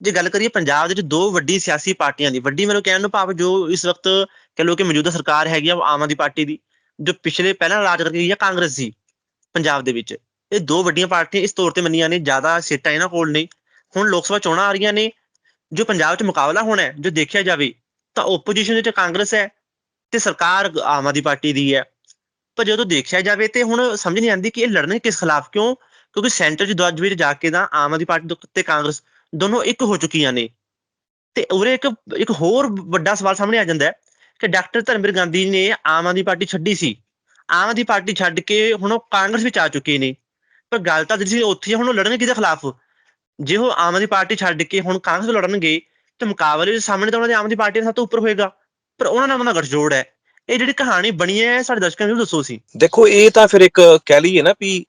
ਜੇ ਗੱਲ ਕਰੀਏ ਪੰਜਾਬ ਦੇ ਵਿੱਚ ਦੋ ਵੱਡੀ ਸਿਆਸੀ ਪਾਰਟੀਆਂ ਦੀ, ਵੱਡੀ ਮੈਨੂੰ ਕਹਿਣ ਨੂੰ ਭਾਵ ਜੋ ਇਸ ਵਕਤ ਕਹ ਲੋ ਕਿ ਮੌਜੂਦਾ ਸਰਕਾਰ ਹੈਗੀ ਆ ਆਮ ਆਦਮੀ ਪਾਰਟੀ ਦੀ, ਜੋ ਪਿਛਲੇ ਪਹਿਲਾਂ ਰਾਜ ਕਰਕੇ ਗਈ ਆ ਕਾਂਗਰਸ ਸੀ ਪੰਜਾਬ ਦੇ ਵਿੱਚ। ਇਹ ਦੋ ਵੱਡੀਆਂ ਪਾਰਟੀਆਂ ਇਸ ਤੌਰ ਤੇ ਮੰਨੀਆਂ ਨੇ, ਜ਼ਿਆਦਾ ਸੀਟਾਂ ਇਹਨਾਂ ਕੋਲ ਨੇ। ਹੁਣ ਲੋਕ ਸਭਾ ਚੋਣਾਂ ਆ ਰਹੀਆਂ ਨੇ, ਜੋ ਪੰਜਾਬ 'ਚ ਮੁਕਾਬਲਾ ਹੋਣਾ ਹੈ, ਜੋ ਦੇਖਿਆ ਜਾਵੇ, ਤਾਂ ਓਪੋਜੀਸ਼ਨ ਵਿੱਚ ਕਾਂਗਰਸ ਹੈ ਤੇ ਸਰਕਾਰ ਆਮ ਆਦਮੀ ਪਾਰਟੀ ਦੀ ਹੈ। ਪਰ ਜਦੋਂ ਦੇਖਿਆ ਜਾਵੇ ਤੇ ਹੁਣ ਸਮਝ ਨਹੀਂ ਆਉਂਦੀ ਕਿ ਇਹ ਲੜਨੇ ਕਿਸ ਖਿਲਾਫ ਕਿਉਂ, ਕਿਉਂਕਿ ਸੈਂਟਰ 'ਚ ਦਰਜ ਵਿੱਚ ਜਾ ਕੇ ਤਾਂ ਆਮ ਆਦਮੀ ਪਾਰਟੀ ਤੇ ਕਾਂਗਰਸ ਦੋਨੋਂ ਇੱਕ ਹੋ ਚੁੱਕੀਆਂ ਨੇ। ਤੇ ਉਰੇ ਇੱਕ ਇੱਕ ਹੋਰ ਵੱਡਾ ਸਵਾਲ ਸਾਹਮਣੇ ਆ ਜਾਂਦਾ ਹੈ ਕਿ ਡਾਕਟਰ ਧਰਮਵੀਰ ਗਾਂਧੀ ਨੇ ਆਮ ਆਦਮੀ ਪਾਰਟੀ ਛੱਡੀ ਸੀ। ਆਮ ਆਦਮੀ ਪਾਰਟੀ ਛੱਡ ਕੇ ਹੁਣ ਉਹ ਕਾਂਗਰਸ ਵਿੱਚ ਆ ਚੁੱਕੇ ਨੇ। ਪਰ ਗੱਲ ਤਾਂ ਜਿਹੜੀ ਉੱਥੇ ਹੁਣ ਉਹ ਲੜਨਗੇ ਕਿਹਦੇ ਖਿਲਾਫ? ਜੇ ਉਹ ਆਮ ਆਦਮੀ ਪਾਰਟੀ ਛੱਡ ਕੇ ਹੁਣ ਕਾਂਗਰਸ ਵਿੱਚ ਲੜਨਗੇ, ਤੇ ਮੁਕਾਬਲੇ ਦੇ ਸਾਹਮਣੇ ਤਾਂ ਉਹਨਾਂ ਦੇ ਆਮ ਆਦਮੀ ਪਾਰਟੀ ਦਾ ਸਭ ਤੋਂ ਉੱਪਰ ਹੋਏਗਾ। ਪਰ ਉਹਨਾਂ ਨਾਲ ਉਹਨਾਂ ਦਾ ਗਠਜੋੜ ਹੈ। ਇਹ ਜਿਹੜੀ ਕਹਾਣੀ ਬਣੀ ਹੈ, ਸਾਡੇ ਦਰਸ਼ਕਾਂ ਨੂੰ ਦੱਸੋ ਸੀ ਦੇਖੋ, ਇਹ ਤਾਂ ਫਿਰ ਇੱਕ ਕਹਿ ਲਈਏ ਨਾ ਵੀ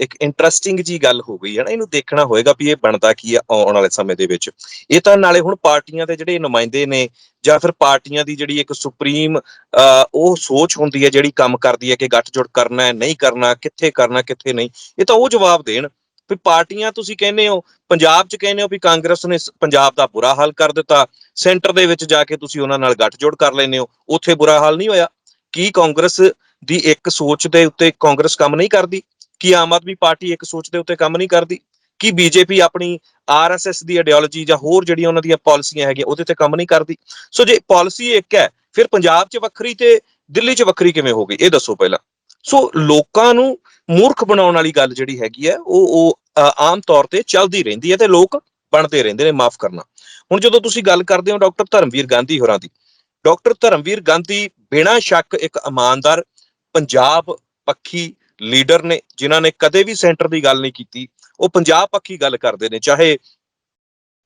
ਇੱਕ ਇੰਟਰਸਟਿੰਗ ਜੀ ਗੱਲ ਹੋ ਗਈ ਹੈ ਨਾ, ਇਹਨੂੰ ਦੇਖਣਾ ਹੋਏਗਾ ਵੀ ਇਹ ਬਣਦਾ ਕੀ ਆ ਆਉਣ ਵਾਲੇ ਸਮੇਂ ਦੇ ਵਿੱਚ। ਇਹ ਤਾਂ ਨਾਲੇ ਹੁਣ ਪਾਰਟੀਆਂ ਦੇ ਜਿਹੜੇ ਨੁਮਾਇੰਦੇ ਨੇ ਜਾਂ ਫਿਰ ਪਾਰਟੀਆਂ ਦੀ ਜਿਹੜੀ ਇੱਕ ਸੁਪਰੀਮ ਉਹ ਸੋਚ ਹੁੰਦੀ ਹੈ ਜਿਹੜੀ ਕੰਮ ਕਰਦੀ ਹੈ ਕਿ ਗੱਠਜੋੜ ਕਰਨਾ ਹੈ, ਨਹੀਂ ਕਰਨਾ, ਕਿੱਥੇ ਕਰਨਾ, ਕਿੱਥੇ ਨਹੀਂ, ਇਹ ਤਾਂ ਉਹ ਜਵਾਬ ਦੇਣ। ਵੀ ਪਾਰਟੀਆਂ ਤੁਸੀਂ ਕਹਿੰਦੇ ਹੋ, ਪੰਜਾਬ 'ਚ ਕਹਿੰਦੇ ਹੋ ਵੀ ਕਾਂਗਰਸ ਨੇ ਪੰਜਾਬ ਦਾ ਬੁਰਾ ਹਾਲ ਕਰ ਦਿੱਤਾ, ਸੈਂਟਰ ਦੇ ਵਿੱਚ ਜਾ ਕੇ ਤੁਸੀਂ ਉਹਨਾਂ ਨਾਲ ਗੱਠਜੋੜ ਕਰ ਲੈਂਦੇ ਹੋ, ਉੱਥੇ ਬੁਰਾ ਹਾਲ ਨਹੀਂ ਹੋਇਆ। ਕੀ ਕਾਂਗਰਸ ਦੀ ਇੱਕ ਸੋਚ ਦੇ ਉੱਤੇ ਕਾਂਗਰਸ ਕੰਮ ਨਹੀਂ ਕਰਦੀ? ਕੀ ਆਮ ਆਦਮੀ ਪਾਰਟੀ ਇੱਕ ਸੋਚ ਦੇ ਉੱਤੇ ਕੰਮ ਨਹੀਂ ਕਰਦੀ? ਕੀ ਬੀਜੇਪੀ ਆਪਣੀ ਆਰਐਸਐਸ ਦੀ ਆਈਡੀਓਲੋਜੀ ਜਾਂ ਹੋਰ ਜਿਹੜੀਆਂ ਉਹਨਾਂ ਦੀਆਂ ਪਾਲਿਸੀਆਂ ਹੈਗੀਆਂ ਉਹਦੇ ਤੇ ਕੰਮ ਨਹੀਂ ਕਰਦੀ? ਸੋ ਜੇ ਪਾਲਿਸੀ ਇੱਕ ਹੈ, ਫਿਰ ਪੰਜਾਬ 'ਚ ਵੱਖਰੀ ਤੇ ਦਿੱਲੀ 'ਚ ਵੱਖਰੀ ਕਿਵੇਂ ਹੋ ਗਈ? ਇਹ ਦੱਸੋ ਪਹਿਲਾਂ। ਸੋ ਲੋਕਾਂ ਨੂੰ ਮੂਰਖ ਬਣਾਉਣ ਵਾਲੀ ਗੱਲ ਜਿਹੜੀ ਹੈਗੀ ਹੈ, ਉਹ ਉਹ ਆਮ ਤੌਰ ਤੇ ਚੱਲਦੀ ਰਹਿੰਦੀ ਹੈ ਤੇ ਲੋਕ ਬਣਦੇ ਰਹਿੰਦੇ ਨੇ, ਮਾਫ ਕਰਨਾ। ਹੁਣ ਜਦੋਂ ਤੁਸੀਂ ਗੱਲ ਕਰਦੇ ਹੋ ਡਾਕਟਰ ਧਰਮਵੀਰ ਗਾਂਧੀ ਹੋਰਾਂ ਦੀ, ਡਾਕਟਰ ਧਰਮਵੀਰ ਗਾਂਧੀ ਬਿਨਾਂ ਸ਼ੱਕ ਇੱਕ ਇਮਾਨਦਾਰ ਪੰਜਾਬ ਪੱਖੀ ਲੀਡਰ ਨੇ ਜਿਨ੍ਹਾਂ ਨੇ ਕਦੇ ਵੀ ਸੈਂਟਰ ਦੀ ਗੱਲ ਨਹੀਂ ਕੀਤੀ ਉਹ ਪੰਜਾਬ ਪੱਖੀ ਗੱਲ ਕਰਦੇ ਨੇ ਚਾਹੇ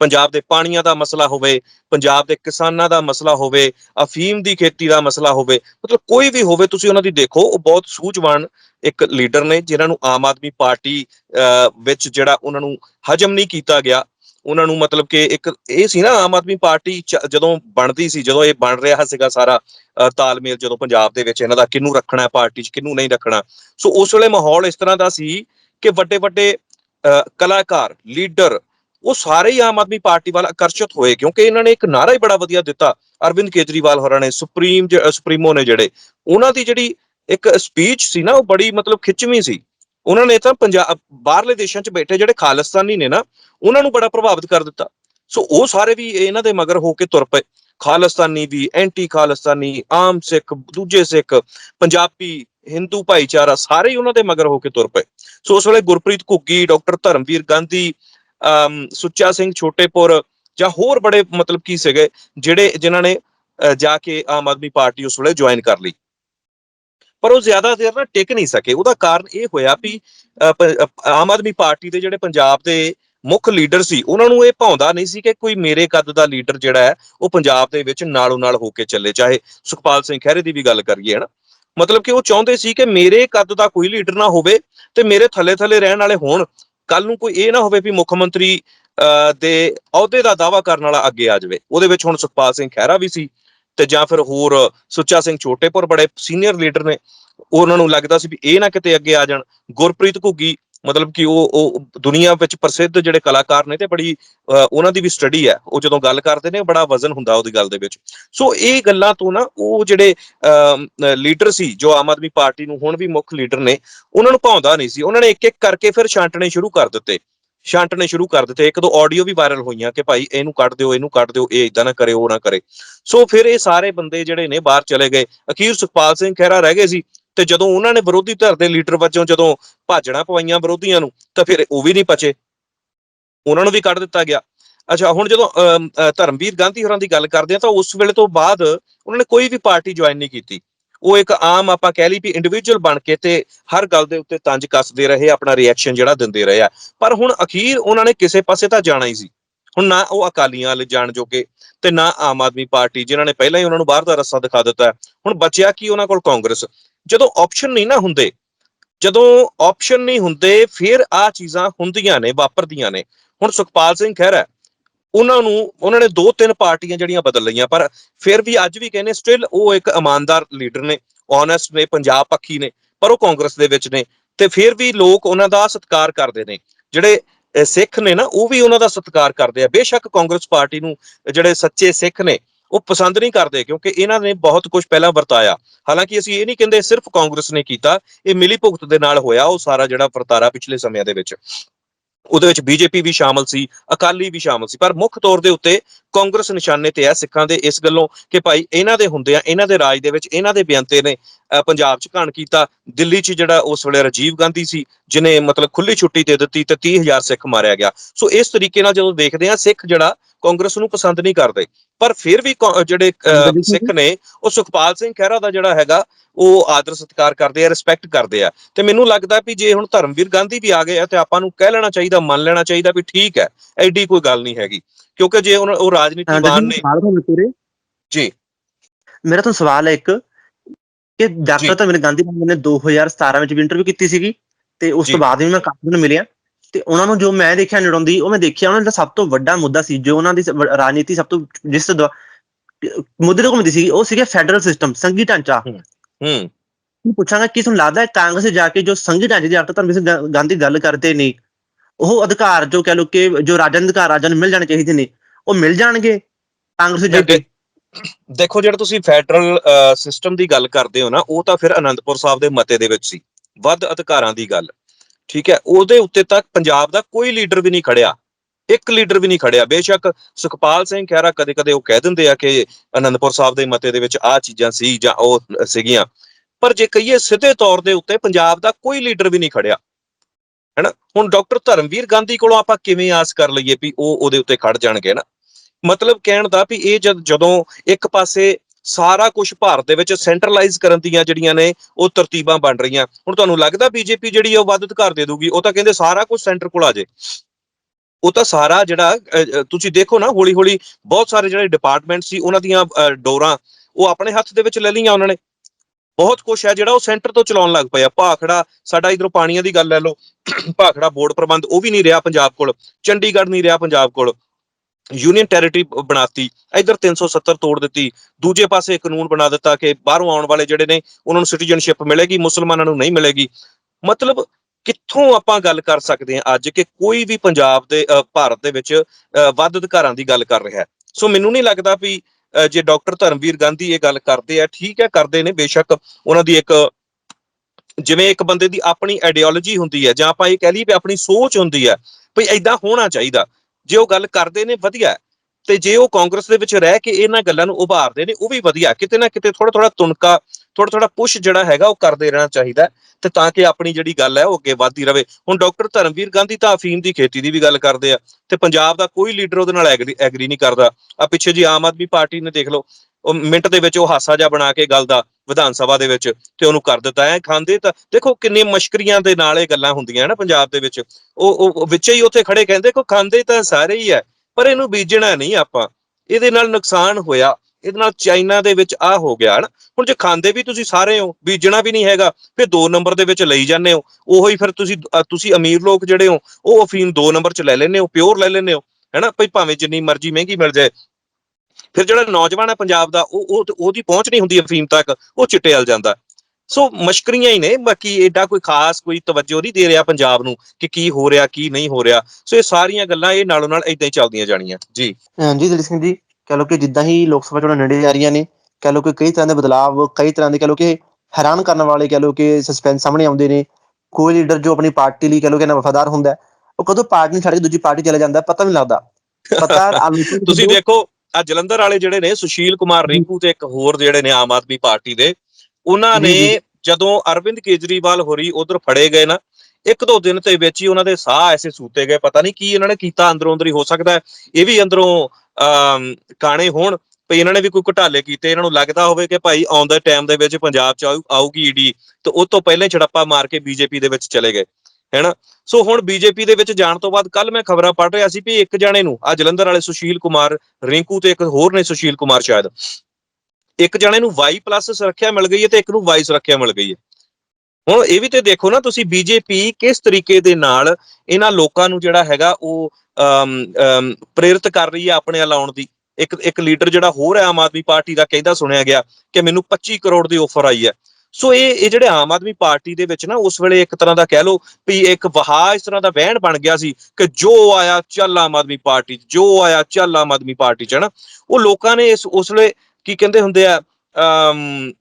ਪੰਜਾਬ ਦੇ ਪਾਣੀਆਂ ਦਾ ਮਸਲਾ ਹੋਵੇ ਪੰਜਾਬ ਦੇ ਕਿਸਾਨਾਂ ਦਾ ਮਸਲਾ ਹੋਵੇ ਅਫੀਮ ਦੀ ਖੇਤੀ ਦਾ ਮਸਲਾ ਹੋਵੇ ਮਤਲਬ ਕੋਈ ਵੀ ਹੋਵੇ ਤੁਸੀਂ ਉਹਨਾਂ ਦੀ ਦੇਖੋ ਉਹ ਬਹੁਤ ਸੂਝਵਾਨ ਇੱਕ ਲੀਡਰ ਨੇ ਜਿਨ੍ਹਾਂ ਨੂੰ ਆਮ ਆਦਮੀ ਪਾਰਟੀ ਅਹ, ਵਿੱਚ ਜਿਹੜਾ ਉਹਨਾਂ ਨੂੰ ਹਜਮ ਨਹੀਂ ਕੀਤਾ ਗਿਆ ਉਹਨਾਂ ਨੂੰ ਮਤਲਬ ਕਿ ਇੱਕ ਇਹ ਸੀ ਨਾ ਆਮ ਆਦਮੀ ਪਾਰਟੀ ਚ- ਜਦੋਂ ਬਣਦੀ ਸੀ ਜਦੋਂ ਇਹ ਬਣ ਰਿਹਾ ਸੀਗਾ ਸਾਰਾ ਅਹ, ਤਾਲਮੇਲ ਜਦੋਂ ਪੰਜਾਬ ਦੇ ਵਿੱਚ ਇਹਨਾਂ ਦਾ ਕਿਹਨੂੰ ਰੱਖਣਾ ਹੈ ਪਾਰਟੀ 'ਚ ਕਿਹਨੂੰ ਨਹੀਂ ਰੱਖਣਾ। ਸੋ ਉਸ ਵੇਲੇ ਮਾਹੌਲ ਇਸ ਤਰ੍ਹਾਂ ਦਾ ਸੀ ਕਿ ਵੱਡੇ ਵੱਡੇ ਅਹ, ਕਲਾਕਾਰ ਲੀਡਰ ਉਹ ਸਾਰੇ ਹੀ ਆਮ ਆਦਮੀ ਪਾਰਟੀ ਵੱਲ ਆਕਰਸ਼ਿਤ ਹੋਏ ਕਿਉਂਕਿ ਇਹਨਾਂ ਨੇ ਇੱਕ ਨਾਰਾ ਹੀ ਬੜਾ ਵਧੀਆ ਦਿੱਤਾ ਅਰਵਿੰਦ ਕੇਜਰੀਵਾਲ ਹੋਰਾਂ ਨੇ ਸੁਪਰੀਮ ਜ- ਸੁਪਰੀਮੋ ਨੇ ਜਿਹੜੇ। ਉਹਨਾਂ ਦੀ ਜਿਹੜੀ ਇੱਕ ਸਪੀਚ ਸੀ ਨਾ ਉਹ ਬੜੀ ਮਤਲਬ ਖਿੱਚਵੀਂ ਸੀ। ਉਹਨਾਂ ਨੇ ਤਾਂ ਪੰਜਾਬ ਬਾਹਰਲੇ ਦੇਸ਼ਾਂ 'ਚ ਬੈਠੇ ਜਿਹੜੇ ਖਾਲਿਸਤਾਨੀ ਨੇ ਨਾ, ਉਹਨਾਂ ਨੂੰ ਬੜਾ ਪ੍ਰਭਾਵਿਤ ਕਰ ਦਿੱਤਾ। ਸੋ ਉਹ ਸਾਰੇ ਵੀ ਇਹਨਾਂ ਦੇ ਮਗਰ ਹੋ ਕੇ ਤੁਰ ਪਏ। ਖਾਲਿਸਤਾਨੀ ਵੀ ਐਂਟੀ ਖਾਲਿਸਤਾਨੀ ਆਮ ਸਿੱਖ, ਦੂਜੇ ਸਿੱਖ, ਪੰਜਾਬੀ, ਹਿੰਦੂ ਭਾਈਚਾਰਾ ਸਾਰੇ ਉਹਨਾਂ ਦੇ ਮਗਰ ਹੋ ਕੇ ਤੁਰ ਪਏ। ਸੋ ਉਸ ਵੇਲੇ ਗੁਰਪ੍ਰੀਤ ਘੁੱਗੀ, ਡਾਕਟਰ ਧਰਮਵੀਰ ਗਾਂਧੀ, ਅਮ ਸੁੱਚਾ ਸਿੰਘ ਛੋਟੇਪੁਰ ਜਾਂ ਹੋਰ ਬੜੇ ਮਤਲਬ ਕੀ ਸੀਗੇ ਜਿਹੜੇ ਜਿਨ੍ਹਾਂ ਨੇ ਜਾ ਕੇ ਆਮ ਆਦਮੀ ਪਾਰਟੀ ਉਸ ਵੇਲੇ ਜੁਆਇਨ ਕਰ ਲਈ। ਪਰ ਉਹ ਜ਼ਿਆਦਾ ਦੇਰ ਨਾ ਟਿਕ ਨਹੀਂ ਸਕੇ। ਉਹਦਾ ਕਾਰਨ ਇਹ ਹੋਇਆ ਵੀ ਅ, ਆਮ ਆਦਮੀ ਪਾਰਟੀ ਦੇ ਜਿਹੜੇ ਪੰਜਾਬ ਦੇ ਮੁੱਖ ਲੀਡਰ ਸੀ ਉਹਨਾਂ ਨੂੰ ਇਹ ਭਾਉਂਦਾ ਨਹੀਂ ਸੀ ਕਿ ਕੋਈ ਮੇਰੇ ਕੱਦ ਦਾ ਲੀਡਰ ਜਿਹੜਾ ਹੈ ਉਹ ਪੰਜਾਬ ਦੇ ਵਿੱਚ ਨਾਲੋਂ ਨਾਲ ਹੋ ਕੇ ਚੱਲੇ। ਚਾਹੇ ਸੁਖਪਾਲ ਸਿੰਘ ਖਹਿਰੇ ਦੀ ਵੀ ਗੱਲ ਕਰੀਏ ਹਨਾ? ਮਤਲਬ ਕਿ ਉਹ ਚਾਹੁੰਦੇ ਸੀ ਕਿ ਮੇਰੇ ਕੱਦ ਦਾ ਕੋਈ ਲੀਡਰ ਨਾ ਹੋਵੇ ਤੇ ਮੇਰੇ ਥੱਲੇ ਥੱਲੇ ਰਹਿਣ ਵਾਲੇ ਹੋਣ। ਕੱਲ ਨੂੰ ਕੋਈ ਇਹ ਨਾ ਹੋਵੇ ਵੀ ਮੁੱਖ ਮੰਤਰੀ ਅਹ, ਦੇ ਅਹੁਦੇ ਦਾ ਦਾਵਾ ਕਰਨ ਵਾਲਾ ਅੱਗੇ ਆ ਜਾਵੇ। ਉਹਦੇ ਵਿੱਚ ਹੁਣ ਸੁਖਪਾਲ ਸਿੰਘ ਖਹਿਰਾ ਵੀ ਸੀ। ਤੇ ਜਾਂ ਫਿਰ ਹੋਰ ਸੁੱਚਾ ਸਿੰਘ ਛੋਟੇਪੁਰ ਬੜੇ ਸੀਨੀਅਰ ਲੀਡਰ ਨੇ, ਉਹਨਾਂ ਨੂੰ ਲੱਗਦਾ ਸੀ ਵੀ ਇਹ ਨਾ ਕਿਤੇ ਅੱਗੇ ਆ ਜਾਣ। ਗੁਰਪ੍ਰੀਤ ਘੁੱਗੀ, ਮਤਲਬ ਕਿ ਉਹ ਉਹ ਦੁਨੀਆ ਵਿੱਚ ਪ੍ਰਸਿੱਧ ਜਿਹੜੇ ਕਲਾਕਾਰ ਨੇ ਤੇ ਬੜੀ ਉਹਨਾਂ ਦੀ ਵੀ ਸਟੱਡੀ ਹੈ। ਉਹ ਜਦੋਂ ਗੱਲ ਕਰਦੇ ਨੇ, ਬੜਾ ਵਜ਼ਨ ਹੁੰਦਾ ਉਹਦੀ ਗੱਲ ਦੇ ਵਿੱਚ। ਸੋ ਇਹ ਗੱਲਾਂ ਤੋਂ ਨਾ ਉਹ ਜਿਹੜੇ ਲੀਡਰ ਸੀ, ਜੋ ਆਮ ਆਦਮੀ ਪਾਰਟੀ ਨੂੰ ਹੁਣ ਵੀ ਮੁੱਖ ਲੀਡਰ ਨੇ, ਉਹਨਾਂ ਨੂੰ ਭਾਉਂਦਾ ਨਹੀਂ ਸੀ। ਉਹਨਾਂ ਨੇ ਇੱਕ ਇੱਕ ਕਰਕੇ ਫਿਰ ਛਾਂਟਣੇ ਸ਼ੁਰੂ ਕਰ ਦਿੱਤੇ। ਛਾਂਟਣੇ ਸ਼ੁਰੂ ਕਰ ਦਿੱਤੇ ਇੱਕ ਦੋ ਆਡੀਓ ਵੀ ਵਾਇਰਲ ਹੋਈਆਂ ਕਿ ਭਾਈ ਇਹਨੂੰ ਕੱਢ ਦਿਓ ਇਹਨੂੰ ਕੱਢ ਦਿਓ ਇਹ ਇਦਾਂ ਨਾ ਕਰੇ ਉਹ ਨਾ ਕਰੇ। ਸੋ ਫਿਰ ਇਹ ਸਾਰੇ ਬੰਦੇ ਜਿਹੜੇ ਨੇ ਬਾਹਰ ਚਲੇ ਗਏ। ਅਖੀਰ ਸੁਖਪਾਲ ਸਿੰਘ ਖਹਿਰਾ ਰਹਿ ਗਏ ਸੀ ਤੇ ਜਦੋਂ ਉਹਨਾਂ ਨੇ ਵਿਰੋਧੀ ਧਿਰ ਦੇ ਲੀਡਰ ਵਜੋਂ ਜਦੋਂ ਭਾਜਣਾ ਪਵਾਈਆਂ ਵਿਰੋਧੀਆਂ ਨੂੰ ਤਾਂ ਫਿਰ ਉਹ ਵੀ ਨਹੀਂ ਪਚੇ। ਉਹਨਾਂ ਨੂੰ ਵੀ ਕੱਢ ਦਿੱਤਾ ਗਿਆ। ਅੱਛਾ ਹੁਣ ਜਦੋਂ ਅਮ, ਧਰਮਵੀਰ ਗਾਂਧੀ ਹੋਰਾਂ ਦੀ ਗੱਲ ਕਰਦੇ ਆ ਤਾਂ ਉਸ ਵੇਲੇ ਤੋਂ ਬਾਅਦ ਉਹਨਾਂ ਨੇ ਕੋਈ ਵੀ ਪਾਰਟੀ ਜੁਆਇਨ ਨਹੀਂ ਕੀਤੀ। ਉਹ ਇੱਕ ਆਮ ਆਪਾਂ ਕਹਿ ਲਈ ਵੀ ਇੰਡੀਵਿਜੂਅਲ ਬਣ ਕੇ ਤੇ ਹਰ ਗੱਲ ਦੇ ਉੱਤੇ ਤੰਜ ਕੱਸਦੇ ਰਹੇ, ਆਪਣਾ ਰਿਐਕਸ਼ਨ ਜਿਹੜਾ ਦਿੰਦੇ ਰਹੇ ਆ। ਪਰ ਹੁਣ ਅਖੀਰ ਉਹਨਾਂ ਨੇ ਕਿਸੇ ਪਾਸੇ ਤਾਂ ਜਾਣਾ ਹੀ ਸੀ। ਹੁਣ ਨਾ ਉਹ ਅਕਾਲੀਆਂ ਵਾਲੇ ਜਾਣ ਜੋਗੇ ਤੇ ਨਾ ਆਮ ਆਦਮੀ ਪਾਰਟੀ, ਜਿਨ੍ਹਾਂ ਨੇ ਪਹਿਲਾਂ ਹੀ ਉਹਨਾਂ ਨੂੰ ਬਾਹਰ ਦਾ ਰਸਤਾ ਦਿਖਾ ਦਿੱਤਾ ਹੁਣ ਬਚਿਆ ਕੀ ਉਹਨਾਂ ਕੋਲ? ਕਾਂਗਰਸ। ਜਦੋਂ ਆਪਸ਼ਨ ਨਹੀਂ ਨਾ ਹੁੰਦੇ, ਜਦੋਂ ਆਪਸ਼ਨ ਨਹੀਂ ਹੁੰਦੇ, ਫਿਰ ਆ ਚੀਜ਼ਾਂ ਹੁੰਦੀਆਂ ਨੇ, ਵਾਪਰਦੀਆਂ ਨੇ। ਹੁਣ ਸੁਖਪਾਲ ਸਿੰਘ ਖਹਿਰਾ ਉਹਨਾਂ ਨੂੰ, ਉਹਨਾਂ ਨੇ ਦੋ ਤਿੰਨ ਪਾਰਟੀਆਂ ਜਿਹੜੀਆਂ ਬਦਲ ਲਈਆਂ, ਪਰ ਫਿਰ ਵੀ ਅੱਜ ਵੀ ਕਹਿੰਦੇ ਸਟਿਲ ਉਹ ਇੱਕ ਇਮਾਨਦਾਰ ਲੀਡਰ ਨੇ ਓਨੈਸਟ ਨੇ, ਪੰਜਾਬ ਪੱਖੀ ਨੇ, ਪਰ ਉਹ ਕਾਂਗਰਸ ਦੇ ਵਿੱਚ ਨੇ, ਤੇ ਫਿਰ ਵੀ ਲੋਕ ਉਹਨਾਂ ਦਾ ਸਤਿਕਾਰ ਕਰਦੇ ਨੇ। ਜਿਹੜੇ ਸਿੱਖ ਨੇ ਨਾ, ਉਹ ਵੀ ਉਹਨਾਂ ਦਾ ਸਤਿਕਾਰ ਕਰਦੇ ਆ। ਬੇਸ਼ੱਕ ਕਾਂਗਰਸ ਪਾਰਟੀ ਨੂੰ ਜਿਹੜੇ ਸੱਚੇ ਸਿੱਖ ਨੇ, ਉਹ ਪਸੰਦ ਨਹੀਂ ਕਰਦੇ, ਕਿਉਂਕਿ ਇਹਨਾਂ ਨੇ ਬਹੁਤ ਕੁਝ ਪਹਿਲਾਂ ਵਰਤਾਇਆ। ਹਾਲਾਂਕਿ ਅਸੀਂ ਇਹ ਨਹੀਂ ਕਹਿੰਦੇ ਸਿਰਫ ਕਾਂਗਰਸ ਨੇ ਕੀਤਾ, ਇਹ ਮਿਲੀ ਭੁਗਤ ਦੇ ਨਾਲ ਹੋਇਆ, ਉਹ ਸਾਰਾ ਜਿਹੜਾ ਵਰਤਾਰਾ ਪਿਛਲੇ ਸਮਿਆਂ ਦੇ ਵਿੱਚ। ਉਹਦੇ ਵਿੱਚ ਬੀਜੇਪੀ ਵੀ ਸ਼ਾਮਲ ਸੀ, ਅਕਾਲੀ ਵੀ ਸ਼ਾਮਲ ਸੀ। ਪਰ ਮੁੱਖ ਤੌਰ ਦੇ ਉੱਤੇ ਕਾਂਗਰਸ ਨਿਸ਼ਾਨੇ ਤੇ ਹੈ ਸਿੱਖਾਂ ਦੇ ਇਸ ਗੱਲੋਂ ਕਿ ਭਾਈ ਇਹਨਾਂ ਦੇ ਹੁੰਦਿਆਂ ਇਹਨਾਂ ਦੇ ਰਾਜ ਦੇ ਵਿੱਚ ਇਹਨਾਂ ਦੇ ਬਿਆੰਤੇ ਨੇ ਅਹ ਪੰਜਾਬ 'ਚ ਘਾਣ ਕੀਤਾ। ਦਿੱਲੀ 'ਚ ਜਿਹੜਾ ਉਸ ਵੇਲੇ ਰਾਜੀਵ ਗਾਂਧੀ ਸੀ ਜਿਨੇ ਮਤਲਬ ਖੁੱਲੀ ਛੁੱਟੀ ਦੇ ਦਿੱਤੀ ਤੇ 30000 ਸਿੱਖ ਮਾਰਿਆ ਗਿਆ। ਸੋ ਇਸ ਤਰੀਕੇ ਨਾਲ ਜਦੋਂ ਦੇਖਦੇ ਆ ਸਿੱਖ ਜਿਹੜਾ ਕਾਂਗਰਸ ਨੂੰ ਪਸੰਦ ਨਹੀਂ ਕਰਦੇ ਪਰ ਫਿਰ ਵੀ ਜਿਹੜੇ। ਸਿੱਖ ਨੇ ਉਹ ਸੁਖਪਾਲ ਸਿੰਘ ਖਹਿਰਾ ਦਾ ਜਿਹੜਾ ਹੈਗਾ ਉਹ ਆਦਰ ਸਤਿਕਾਰ ਕਰਦੇ ਆ ਰਿਸਪੈਕਟ ਕਰਦੇ ਆ ਤੇ ਮੈਨੂੰ ਲੱਗਦਾ ਵੀ ਜੇ ਹੁਣ ਧਰਮਵੀਰ ਗਾਂਧੀ ਵੀ ਆ ਗਏ ਆ ਤੇ ਆਪਾਂ ਨੂੰ ਕਹਿ ਲੈਣਾ ਚਾਹੀਦਾ ਮੰਨ ਲੈਣਾ ਚਾਹੀਦਾ ਵੀ ਠੀਕ ਹੈ ਐਡੀ ਕੋਈ ਗੱਲ ਨਹੀਂ ਹੈਗੀ ਕਿਉਂਕਿ ਜੇ ਉਹ ਰਾਜਨੀਤੀਵਾਨ ਨੇ ਜੀ ਮੇਰਾ ਤਾਂ ਸਵਾਲ ਹੈ ਇੱਕ ਕਿ। ਡਾਕਟਰ ਤਾਂ ਮੇਰੇ ਗਾਂਧੀ ਨੇ 2017 ਵਿੱਚ ਵੀ ਇੰਟਰਵਿਊ ਕੀਤੀ ਸੀਗੀ ਤੇ ਉਸ। ਤੋਂ ਬਾਅਦ ਵੀ ਮੈਂ ਕਾਫੀ ਨੂੰ ਮਿਲਿਆ ਤੇ ਉਹਨਾਂ ਨੂੰ ਜੋ ਮੈਂ ਦੇਖਿਆ ਨਿੜਾਉਂਦੀ ਉਹ ਮੈਂ ਦੇਖਿਆ ਉਹਨਾਂ ਦਾ ਸਭ ਤੋਂ ਵੱਡਾ ਮੁੱਦਾ ਸੀ ਜੋ ਉਹਨਾਂ ਦੀ ਰਾਜਨੀਤੀ ਸਭ ਤੋਂ ਜਿਸ ਮੁੱਦੇ ਤੋਂ ਘੁੰਮਦੀ ਸੀ ਉਹ ਸੀਗਾ ਫੈਡਰਲ ਸਿਸਟਮ ਸੰਘੀ ਢਾਂਚਾ। ਹੂੰ ਮੈਂ ਪੁੱਛਾਂਗਾ ਕਿ ਤੁਹਾਨੂੰ ਲੱਗਦਾ ਹੈ ਕਾਂਗਰਸ ਜਾ ਕੇ ਜੋ ਸੰਘੀ ਢਾਂਚੇ ਦੀ ਧਰਮਵੀਰ ਸਿੰਘ ਗਾ- ਗਾਂਧੀ ਗੱਲ ਕਰਦੇ ਨੇ ਉਹ ਅਧਿਕਾਰ ਜੋ ਕਹਿ ਲੋ ਕਿ ਜੋ ਰਾਜਾਂ ਦੇ ਅਧਿਕਾਰ ਰਾਜਾਂ ਨੂੰ ਮਿਲ ਜਾਣੇ ਚਾਹੀਦੇ ਨੇ ਉਹ ਮਿਲ ਜਾਣਗੇ ਕਾਂਗਰਸ ਜਾ ਕੇ? ਦੇਖੋ ਜਿਹੜਾ ਤੁਸੀਂ ਫੈਡਰਲ ਸਿਸਟਮ ਦੀ ਗੱਲ ਕਰਦੇ ਹੋ ਨਾ ਉਹ ਤਾਂ ਫਿਰ ਅਨੰਦਪੁਰ ਸਾਹਿਬ ਦੇ ਮਤੇ ਦੇ ਵਿੱਚ ਸੀ ਵੱਧ ਅਧਿਕਾਰਾਂ ਦੀ ਗੱਲ। ਠੀਕ ਹੈ, ਉਹਦੇ ਉੱਤੇ ਤੱਕ ਪੰਜਾਬ ਦਾ ਕੋਈ ਲੀਡਰ ਵੀ ਨਹੀਂ ਖੜਿਆ। ਇੱਕ ਲੀਡਰ ਵੀ ਨਹੀਂ ਖੜਿਆ। ਬੇਸ਼ੱਕ ਸੁਖਪਾਲ ਸਿੰਘ ਖਹਿਰਾ ਕਦੇ-ਕਦੇ ਉਹ ਕਹਿ ਦਿੰਦੇ ਆ ਕਿ ਅਨੰਦਪੁਰ ਸਾਹਿਬ ਦੇ ਮਤੇ ਦੇ ਵਿੱਚ ਆ ਚੀਜ਼ਾਂ ਸੀ ਜਾਂ ਉਹ ਸੀਗੀਆਂ। ਪਰ ਜੇ ਕਹੀਏ ਸਿੱਧੇ ਤੌਰ ਦੇ ਉੱਤੇ ਪੰਜਾਬ ਦਾ ਕੋਈ ਲੀਡਰ ਵੀ ਨਹੀਂ ਖੜਿਆ। ਹੈਨਾ ਹੁਣ ਡਾਕਟਰ ਧਰਮਵੀਰ ਗਾਂਧੀ ਕੋਲੋਂ ਆਪਾਂ ਕਿਵੇਂ ਆਸ ਕਰ ਲਈਏ ਵੀ ਉਹ ਉਹਦੇ ਉੱਤੇ ਖੜ ਜਾਣਗੇ ਨਾ? ਮਤਲਬ ਕਹਿਣ ਦਾ ਵੀ ਇਹ ਜਦ ਜਦੋਂ ਇੱਕ ਪਾਸੇ ਸਾਰਾ ਕੁਝ ਭਾਰਤ ਦੇ ਵਿੱਚ ਸੈਂਟਰਲਾਈਜ਼ ਕਰਨ ਦੀਆਂ ਜਿਹੜੀਆਂ ਨੇ ਉਹ ਤਰਤੀਬਾਂ ਬਣ ਰਹੀਆਂ। ਹੁਣ ਤੁਹਾਨੂੰ ਲੱਗਦਾ ਬੀਜੇਪੀ ਜਿਹੜੀ ਆ ਉਹ ਵੱਧ ਅਧਿਕਾਰ ਦੇ ਦੂਗੀ? ਉਹ ਤਾਂ ਕਹਿੰਦੇ ਸਾਰਾ ਕੁਝ ਸੈਂਟਰ ਕੋਲ ਆ ਜੇ। ਉਹ ਤਾਂ ਸਾਰਾ ਜਿਹੜਾ ਤੁਸੀਂ ਦੇਖੋ ਨਾ ਹੌਲੀ ਹੌਲੀ ਬਹੁਤ ਸਾਰੇ ਜਿਹੜੇ ਡਿਪਾਰਟਮੈਂਟ ਸੀ ਉਹਨਾਂ ਦੀਆਂ ਅ, ਡੋਰਾਂ ਉਹ ਆਪਣੇ ਹੱਥ ਦੇ ਵਿੱਚ ਲੈ ਲਈਆਂ ਉਹਨਾਂ ਨੇ। ਬਹੁਤ ਕੁਝ ਹੈ ਜਿਹੜਾ ਉਹ ਸੈਂਟਰ ਤੋਂ ਚਲਾਉਣ ਲੱਗ ਪਿਆ ਭਾਖੜਾ ਸਾਡਾ ਇਧਰੋਂ ਪਾਣੀਆਂ ਦੀ ਗੱਲ ਲੈ ਲਓ। ਭਾਖੜਾ ਬੋਰਡ ਪ੍ਰਬੰਧ ਉਹ ਵੀ ਨਹੀਂ ਰਿਹਾ ਪੰਜਾਬ ਕੋਲ। ਚੰਡੀਗੜ੍ਹ ਨਹੀਂ ਰਿਹਾ ਪੰਜਾਬ ਕੋਲ। ਯੂਨੀਅਨ ਟੈਰੀਟਰੀ ਬਣਾਤੀ, ਇਧਰ 370 ਤੋੜ ਦਿੱਤੀ, ਦੂਜੇ ਪਾਸੇ ਕਾਨੂੰਨ ਬਣਾ ਦਿੱਤਾ ਕਿ ਬਾਹਰੋਂ ਆਉਣ ਵਾਲੇ ਜਿਹੜੇ ਨੇ, ਉਹਨਾਂ ਨੂੰ ਸਿਟੀਜ਼ਨਸ਼ਿਪ ਮਿਲੇਗੀ, ਮੁਸਲਮਾਨਾਂ ਨੂੰ ਨਹੀਂ ਮਿਲੇਗੀ। ਮਤਲਬ ਕਿੱਥੋਂ ਆਪਾਂ ਗੱਲ ਕਰ ਸਕਦੇ ਹਾਂ ਅੱਜ ਕਿ ਕੋਈ ਵੀ ਪੰਜਾਬ ਦੇ ਭਾਰਤ ਦੇ ਵਿੱਚ ਵੱਧ ਅਧਿਕਾਰਾਂ ਦੀ ਗੱਲ ਕਰ ਰਿਹਾ ਸੋ ਮੈਨੂੰ ਨਹੀਂ ਲੱਗਦਾ ਵੀ ਜੇ ਡਾਕਟਰ ਧਰਮਵੀਰ ਗਾਂਧੀ ਇਹ ਗੱਲ ਕਰਦੇ ਆ, ਠੀਕ ਹੈ, ਕਰਦੇ ਨੇ ਬੇਸ਼ੱਕ, ਉਹਨਾਂ ਦੀ ਇੱਕ ਜਿਵੇਂ ਇੱਕ ਬੰਦੇ ਦੀ ਆਪਣੀ ਆਈਡੀਓਲੋਜੀ ਹੁੰਦੀ ਹੈ ਜਾਂ ਆਪਾਂ ਇਹ ਕਹਿ ਲਈਏ ਵੀ ਆਪਣੀ ਸੋਚ ਹੁੰਦੀ ਹੈ, ਵੀ ਐਦਾਂ ਹੋਣਾ ਚਾਹੀਦਾ। ਜੇ ਉਹ ਗੱਲ ਕਰਦੇ ਨੇ, ਵਧੀਆ ਤੇ ਜੇ ਉਹ ਕਾਂਗਰਸ ਦੇ ਵਿੱਚ ਰਹਿ ਕੇ ਇਹਨਾਂ ਗੱਲਾਂ ਨੂੰ ਉਭਾਰਦੇ ਨੇ, ਉਹ ਵੀ ਵਧੀਆ ਕਿਤੇ ਨਾ ਕਿਤੇ ਥੋੜਾ ਥੋੜਾ ਤੁਣਕਾ ਥੋੜਾ ਥੋੜਾ ਪੁਸ਼ ਜਿਹੜਾ ਹੈਗਾ ਉਹ ਕਰਦੇ ਰਹਿਣਾ ਚਾਹੀਦਾ ਤੇ ਤਾਂ ਕਿ ਆਪਣੀ ਜਿਹੜੀ ਗੱਲ ਹੈ ਉਹ ਅੱਗੇ ਵਧਦੀ ਰਹੇ ਹੁਣ ਡਾਕਟਰ ਧਰਮਵੀਰ ਗਾਂਧੀ ਤਾਂ ਅਫੀਮ ਦੀ ਖੇਤੀ ਦੀ ਵੀ ਗੱਲ ਕਰਦੇ ਆ। ਤੇ ਪੰਜਾਬ ਦਾ ਕੋਈ ਲੀਡਰ ਉਹਦੇ ਨਾਲ ਐਗਰੀ ਐਗਰੀ ਨਹੀਂ ਕਰਦਾ। ਆ ਪਿੱਛੇ ਜੀ ਆਮ ਆਦਮੀ ਪਾਰਟੀ ਨੇ ਦੇਖ ਲਓ ਉਹ ਮਿੰਟ ਦੇ ਵਿੱਚ ਉਹ ਹਾਸਾ ਜਿਹਾ ਬਣਾ ਕੇ ਗੱਲ ਦਾ ਵਿਧਾਨ ਸਭਾ ਦੇ ਵਿੱਚ ਤੇ ਉਹਨੂੰ ਕਰ ਦਿੱਤਾ ਹੈ ਖਾਂਦੇ ਤਾਂ ਦੇਖੋ ਕਿੰਨੇ ਮਸ਼ਕਰੀਆਂ ਦੇ ਨਾਲ ਇਹ ਗੱਲਾਂ ਹੁੰਦੀਆਂ ਨਾ ਪੰਜਾਬ ਦੇ ਵਿੱਚ। ਉਹ ਉਹ ਉਹ ਵਿੱਚੇ ਹੀ ਉੱਥੇ ਖੜੇ ਕਹਿੰਦੇ ਕੋ ਖਾਂਦੇ ਤਾਂ ਸਾਰੇ ਹੀ ਹੈ ਪਰ ਇਹਨੂੰ ਬੀਜਣਾ ਨਹੀਂ ਆਪਾਂ। ਇਹਦੇ ਨਾਲ ਨੁਕਸਾਨ ਹੋਇਆ, ਇਹਦੇ ਨਾਲ ਚਾਈਨਾ ਦੇ ਵਿੱਚ ਆ ਹੋ ਗਿਆ ਨਾ ਹੁਣ ਜੇ ਖਾਂਦੇ ਵੀ ਤੁਸੀਂ ਸਾਰੇ ਹੋ, ਬੀਜਣਾ ਵੀ ਨਹੀਂ ਹੈਗਾ, ਫਿਰ 2 ਨੰਬਰ ਦੇ ਵਿੱਚ ਲਈ ਜਾਂਦੇ ਹੋ। ਉਹੋ ਹੀ ਫਿਰ ਤੁਸੀਂ ਤੁਸੀਂ ਅਮੀਰ ਲੋਕ ਜਿਹੜੇ ਹੋ, ਉਹ ਅਫੀਮ 2 ਨੰਬਰ 'ਚ ਲੈ ਲੈਂਦੇ ਹੋ, ਪਿਓਰ ਲੈ ਲੈਂਦੇ ਹੋ। ਹੈਨਾ, ਭਈ ਭਾਵੇਂ ਜਿੰਨੀ ਮਰਜ਼ੀ ਮਹਿੰਗੀ ਮਿਲ ਜਾਏ ਫਿਰ ਜਿਹੜਾ ਨੌਜਵਾਨ ਹੈ ਪੰਜਾਬ ਦਾ ਉਹ ਉਹ ਉਹਦੀ ਪਹੁੰਚ ਨਹੀਂ ਹੁੰਦੀ ਅਫੀਮ ਤੱਕ ਉਹ ਚਿੱਟੇ ਵੱਲ ਜਾਂਦਾ। ਸੋ ਮਸ਼ਕਰੀਆਂ ਹੀ ਨੇ ਬਾਕੀ ਐਡਾ ਕੋਈ ਖਾਸ ਕੋਈ ਤਵੱਜੋ ਨਹੀਂ ਦੇ ਰਿਹਾ ਪੰਜਾਬ ਨੂੰ ਕਿ ਕੀ ਹੋ ਰਿਹਾ ਕੀ ਨਹੀਂ ਹੋ ਰਿਹਾ। ਸੋ ਇਹ ਸਾਰੀਆਂ ਗੱਲਾਂ ਇਹ ਨਾਲੋਂ ਨਾਲ ਇਦਾਂ ਹੀ ਚੱਲਦੀਆਂ ਜਾਣੀਆਂ। ਜੀ। ਹਾਂਜੀ ਦਲੀਪ ਸਿੰਘ ਜੀ ਕਹ ਲੋ ਕਿ ਜਿੱਦਾਂ ਹੀ ਲੋਕ ਸਭਾ ਚੋਣਾਂ ਨੇੜੇ ਜਾ ਰਹੀਆਂ ਨੇ ਕਹ ਲੋ ਕਿ ਕਈ ਤਰ੍ਹਾਂ ਦੇ ਬਦਲਾਵ ਕਈ ਤਰ੍ਹਾਂ ਦੇ ਕਹ ਲੋ ਕਿ ਹੈਰਾਨ ਕਰਨ ਵਾਲੇ ਕਹ ਲੋ ਕਿ ਸਸਪੈਂਸ ਸਾਹਮਣੇ ਆਉਂਦੇ ਨੇ। ਕੋਈ ਲੀਡਰ ਜੋ ਆਪਣੀ ਪਾਰਟੀ ਲਈ ਕਹ ਲੋ ਕਿ ਨਾ ਵਫਾਦਾਰ ਹੁੰਦਾ ਉਹ ਕਦੋਂ ਪਾਰਟੀ ਛੱਡ ਕੇ ਦੂਜੀ ਪਾਰਟੀ ਚਲੇ ਜਾਂਦਾ ਪਤਾ ਨਹੀਂ ਲੱਗਦਾ। ਪਤਾ ਤੁਸੀਂ ਦੇਖੋ ਆ ਜਲੰਧਰ ਵਾਲੇ ਜਿਹੜੇ ਨੇ ਸੁਸ਼ੀਲ ਕੁਮਾਰ ਰਿੰਕੂ ਤੇ ਇੱਕ ਹੋਰ ਜਿਹੜੇ ਨੇ ਆਮ ਆਦਮੀ ਪਾਰਟੀ ਦੇ ਉਹਨਾਂ। ਨੇ ਜਦੋਂ ਅਰਵਿੰਦ ਕੇਜਰੀਵਾਲ ਹੋਰੀ ਉਧਰ ਫੜੇ ਗਏ ਨਾ ਇੱਕ ਦੋ ਦਿਨ ਤੇ ਵਿੱਚ ਹੀ ਉਹਨਾਂ ਦੇ ਸਾਹ ਐਸੇ ਸੂਤੇ ਗਏ ਪਤਾ ਨਹੀਂ ਕੀ ਇਹਨਾਂ ਨੇ ਕੀਤਾ ਅੰਦਰੋਂ ਅੰਦਰ ਹੀ ਹੋ ਸਕਦਾ ਹੈ। ਇਹ ਵੀ ਅੰਦਰੋਂ ਕਾਣੇ ਹੋਣ ਭਈ ਇਹਨਾਂ ਨੇ ਵੀ ਕੋਈ ਘੁਟਾਲੇ ਕੀਤੇ ਇਹਨਾਂ ਨੂੰ ਲੱਗਦਾ ਹੋਵੇ ਕਿ ਭਾਈ ਆਉਂਦੇ ਟਾਈਮ ਦੇ ਵਿੱਚ ਪੰਜਾਬ ਚ ਆਊ- ਆਊਗੀ ਈਡੀ ਤੇ ਉਹ ਤੋਂ ਪਹਿਲਾਂ ਛੜੱਪਾ ਮਾਰ ਕੇ ਬੀਜੇਪੀ ਦੇ ਵਿੱਚ ਚਲੇ ਗਏ। ਹੈਨਾ? ਸੋ ਹੁਣ ਬੀਜੇਪੀ ਦੇ ਵਿੱਚ ਜਾਣ ਤੋਂ ਬਾਅਦ ਕੱਲ ਮੈਂ ਖਬਰਾਂ ਪੜ੍ਹ ਰਿਹਾ ਸੀ ਵੀ ਇੱਕ ਜਾਣੇ ਨੂੰ ਆ ਜਲੰਧਰ ਵਾਲੇ ਸੁਸ਼ੀਲ ਕੁਮਾਰ ਰਿੰਕੂ ਤੇ ਇੱਕ ਹੋਰ ਨੇ ਸੁਸ਼ੀਲ ਕੁਮਾਰ ਸ਼ਾਇਦ। ਇੱਕ ਜਾਣੇ ਨੂੰ ਵਾਈ ਪਲੱਸ ਸੁਰੱਖਿਆ ਮਿਲ ਗਈ ਹੈ ਤੇ ਇੱਕ ਨੂੰ ਵਾਈ ਸੁਰੱਖਿਆ ਮਿਲ ਗਈ ਹੈ। ਹੁਣ ਇਹ ਵੀ ਤੇ ਦੇਖੋ ਨਾ ਤੁਸੀਂ ਬੀਜੇਪੀ ਕਿਸ ਤਰੀਕੇ ਦੇ ਨਾਲ ਇਹਨਾਂ ਲੋਕਾਂ ਨੂੰ ਜਿਹੜਾ ਹੈਗਾ ਉਹ ਅਮ, ਪ੍ਰੇਰਿਤ ਕਰ ਰਹੀ ਹੈ ਆਪਣੇ ਲਾਉਣ ਦੀ? ਇੱਕ ਇੱਕ ਲੀਡਰ ਜਿਹੜਾ ਹੋਰ ਹੈ ਆਮ ਆਦਮੀ ਪਾਰਟੀ ਦਾ ਕਹਿੰਦਾ ਸੁਣਿਆ ਗਿਆ ਕਿ ਮੈਨੂੰ 25 ਕਰੋੜ ਦੀ ਆਫਰ ਆਈ ਹੈ। ਸੋ ਇਹ ਇਹ ਜਿਹੜੇ ਆਮ ਆਦਮੀ ਪਾਰਟੀ ਦੇ ਵਿੱਚ ਨਾ ਉਸ ਵੇਲੇ ਇੱਕ ਤਰ੍ਹਾਂ ਦਾ ਕਹਿ ਲਓ ਵੀ ਇੱਕ ਵਹਾ ਇਸ ਤਰ੍ਹਾਂ ਦਾ ਵਹਿਣ ਬਣ ਗਿਆ ਸੀ ਕਿ ਜੋ ਆਇਆ ਚੱਲ ਆਮ ਆਦਮੀ ਪਾਰਟੀ 'ਚ, ਜੋ ਆਇਆ ਚੱਲ ਆਮ ਆਦਮੀ ਪਾਰਟੀ ਚ ਹਨਾ? ਉਹ ਲੋਕਾਂ ਨੇ ਇਸ ਉਸ ਵੇਲੇ ਕੀ ਕਹਿੰਦੇ ਹੁੰਦੇ ਆ ਅਮ,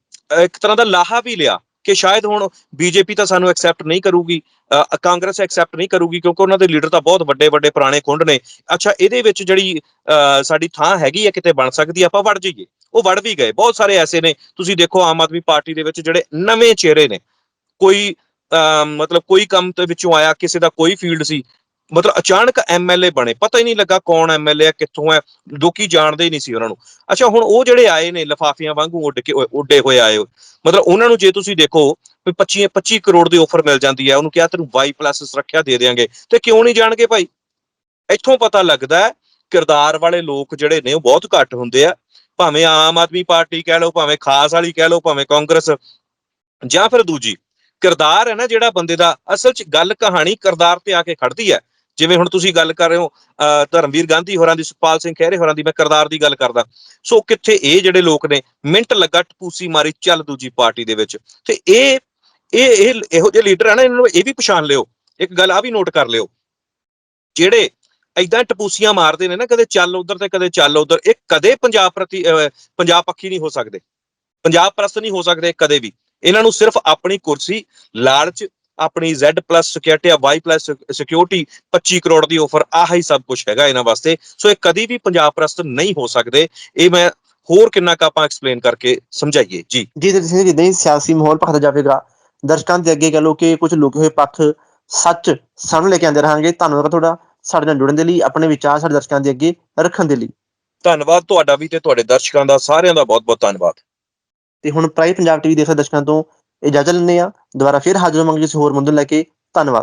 ਇੱਕ ਤਰ੍ਹਾਂ ਦਾ ਲਾਹਾ ਵੀ ਲਿਆ। ਕਿ ਸ਼ਾਇਦ ਹੁਣ ਬੀਜੇਪੀ ਤਾਂ ਸਾਨੂੰ ਐਕਸੈਪਟ ਨਹੀਂ ਕਰੂਗੀ ਕਾਂਗਰਸ ਐਕਸੈਪਟ ਨਹੀਂ ਕਰੂਗੀ ਕਿਉਂਕਿ ਉਹਨਾਂ ਦੇ ਲੀਡਰ ਤਾਂ ਬਹੁਤ ਵੱਡੇ ਵੱਡੇ ਪੁਰਾਣੇ ਕੁੰਡ ਨੇ। ਅੱਛਾ ਇਹਦੇ ਵਿੱਚ ਜਿਹੜੀ ਅ, ਸਾਡੀ ਥਾਂ ਹੈਗੀ ਹੈ ਕਿਤੇ ਬਣ ਸਕਦੀ ਹੈ, ਆਪਾਂ ਵੜ ਜਾਈਏ। ਉਹ ਵੜ ਵੀ ਗਏ। ਬਹੁਤ ਸਾਰੇ ਐਸੇ ਨੇ। ਤੁਸੀਂ ਦੇਖੋ ਆਮ ਆਦਮੀ ਪਾਰਟੀ ਦੇ ਵਿੱਚ ਜਿਹੜੇ ਨਵੇਂ ਚਿਹਰੇ ਨੇ। ਕੋਈ ਅਮ, ਮਤਲਬ ਕੋਈ ਕੰਮ ਦੇ ਵਿੱਚੋਂ ਆਇਆ ਕਿਸੇ ਦਾ ਕੋਈ ਫੀਲਡ ਸੀ। ਮਤਲਬ ਅਚਾਨਕ ਐਮਐਲਏ ਬਣੇ, ਪਤਾ ਹੀ ਨਹੀਂ ਲੱਗਾ ਕੌਣ ਐਮਐਲਏ ਹੈ, ਕਿੱਥੋਂ ਹੈ, ਲੋਕੀ ਜਾਣਦੇ ਹੀ ਨਹੀਂ ਸੀ ਉਹਨਾਂ ਨੂੰ। ਅੱਛਾ, ਹੁਣ ਉਹ ਜਿਹੜੇ ਆਏ ਨੇ ਲਫਾਫੀਆਂ ਵਾਂਗੂ ਉੱਡ ਕੇ ਉੱਡੇ ਹੋਏ ਆਏ ਮਤਲਬ ਉਹਨਾਂ ਨੂੰ ਜੇ ਤੁਸੀਂ ਦੇਖੋ, ਵੀ 25 25 ਕਰੋੜ ਦੀ ਆਫਰ ਮਿਲ ਜਾਂਦੀ ਹੈ, ਉਹਨੂੰ ਕਿਹਾ ਤੈਨੂੰ ਵਾਈ ਪਲੱਸ ਸੁਰੱਖਿਆ ਦੇ ਦੇਾਂਗੇ ਤੇ ਕਿਉਂ ਨਹੀਂ ਜਾਣਗੇ ਭਾਈ? ਇੱਥੋਂ ਪਤਾ ਲੱਗਦਾ ਹੈ, ਕਿਰਦਾਰ ਵਾਲੇ ਲੋਕ ਜਿਹੜੇ ਨੇ, ਉਹ ਬਹੁਤ ਘੱਟ ਹੁੰਦੇ ਆ। ਭਾਵੇਂ ਆਮ ਆਦਮੀ ਪਾਰਟੀ ਕਹਿ ਲਓ, ਭਾਵੇਂ ਖਾਸ ਵਾਲੀ ਕਹਿ ਲਓ, ਭਾਵੇਂ ਕਾਂਗਰਸ, ਜਾਂ ਫਿਰ ਦੂਜੀ। ਕਿਰਦਾਰ ਹੈ ਨਾ ਜਿਹੜਾ ਬੰਦੇ ਦਾ ਅਸਲ 'ਚ ਗੱਲ ਕਹਾਣੀ ਕਿਰਦਾਰ ਤੇ ਆ ਕੇ ਖੜਦੀ ਹੈ। ਜਿਵੇਂ ਹੁਣ ਤੁਸੀਂ ਗੱਲ ਕਰ ਰਹੇ ਹੋ ਅਹ ਧਰਮਵੀਰ ਗਾਂਧੀ ਹੋਰਾਂ ਦੀ ਸੁਖਪਾਲ ਸਿੰਘ ਖਹਿਰੇ ਹੋਰਾਂ ਦੀ ਮੈਂ ਕਿਰਦਾਰ ਦੀ ਗੱਲ ਕਰਦਾ। ਸੋ ਕਿੱਥੇ ਇਹ ਜਿਹੜੇ ਲੋਕ ਨੇ ਮਿੰਟ ਲੱਗਾ ਟਪੂਸੀ ਮਾਰੀ ਚੱਲ ਦੂਜੀ ਪਾਰਟੀ ਦੇ ਵਿੱਚ। ਤੇ ਇਹ ਇਹ ਇਹ ਇਹੋ ਜਿਹੇ ਲੀਡਰ ਆ ਨਾ ਇਹਨਾਂ ਨੂੰ ਇਹ ਵੀ ਪਛਾਣ ਲਿਓ। ਇੱਕ ਗੱਲ ਆ ਵੀ ਨੋਟ ਕਰ ਲਿਓ। ਜਿਹੜੇ ਐਦਾਂ ਟਪੂਸੀਆਂ ਮਾਰਦੇ ਨੇ ਨਾ ਕਦੇ ਚੱਲ ਉਧਰ ਤੇ ਕਦੇ ਚੱਲ ਉਧਰ ਇਹ ਕਦੇ ਪੰਜਾਬ ਪ੍ਰਤੀ ਅਹ, ਪੰਜਾਬ ਪੱਖੀ ਨਹੀਂ ਹੋ ਸਕਦੇ। ਪੰਜਾਬ ਪ੍ਰਸਤ ਨਹੀਂ ਹੋ ਸਕਦੇ ਕਦੇ ਵੀ। ਇਹਨਾਂ ਨੂੰ ਸਿਰਫ ਆਪਣੀ ਕੁਰਸੀ ਲਾਲਚ ਆਪਣੀ Z+ ਸਿਕਿਉਰਿਟੀ ਆ Y+ ਸਿਕਿਉਰਿਟੀ 25 ਕਰੋੜ ਦੀ ਆਫਰ ਆਹ ਹੀ ਸਭ ਕੁਝ ਹੈਗਾ ਇਹਨਾਂ ਵਾਸਤੇ। ਸੋ ਇਹ ਕਦੀ ਵੀ ਪੰਜਾਬ ਪ੍ਰਸਤ ਨਹੀਂ ਹੋ ਸਕਦੇ। ਇਹ ਮੈਂ ਹੋਰ ਕਿੰਨਾ ਕੁ ਆਪਾਂ ਐਕਸਪਲੇਨ ਕਰਕੇ ਸਮਝਾਈਏ। ਜੀ। ਜੀ ਤੁਸੀਂ ਜਿੱਦਾਂ ਹੀ ਸਿਆਸੀ ਮਾਹੌਲ ਭਖਦਾ ਜਾਵੇਗਾ ਦਰਸ਼ਕਾਂ ਦੇ ਅੱਗੇ ਕਹ ਲੋ ਕਿ ਕੁਝ ਲੁਕੇ ਹੋਏ ਪੱਖ ਸੱਚ ਸਾਹਮਣੇ ਲੈ ਕੇ ਆਉਂਦੇ ਰਹਾਂਗੇ ਧੰਨਵਾਦ ਤੁਹਾਡਾ ਸਾਡੇ ਨਾਲ ਜੁੜਨ ਦੇ ਲਈ ਆਪਣੇ ਵਿਚਾਰ ਸਾਡੇ ਦਰਸ਼ਕਾਂ ਦੇ ਅੱਗੇ ਰੱਖਣ ਦੇ ਲਈ। ਧੰਨਵਾਦ ਤੁਹਾਡਾ ਵੀ ਤੇ ਤੁਹਾਡੇ ਦਰਸ਼ਕਾਂ ਦਾ ਸਾਰਿਆਂ ਦਾ ਬਹੁਤ ਬਹੁਤ ਧੰਨਵਾਦ। ਤੇ ਹੁਣ ਪ੍ਰਾਈ ਪੰਜਾਬ ਟੀਵੀ ਦੇਖ ਰਹੇ ਦਰਸ਼ਕਾਂ ਤੋਂ ਇਜਾਜ਼ਤ ਲੈਂਦੇ ਆ ਦੁਬਾਰਾ ਫਿਰ ਹਾਜ਼ਰ ਹੋਵਾਂਗੇ ਕਿਸੇ ਹੋਰ ਮੁੱਦੇ ਨੂੰ ਲੈ ਕੇ। ਧੰਨਵਾਦ।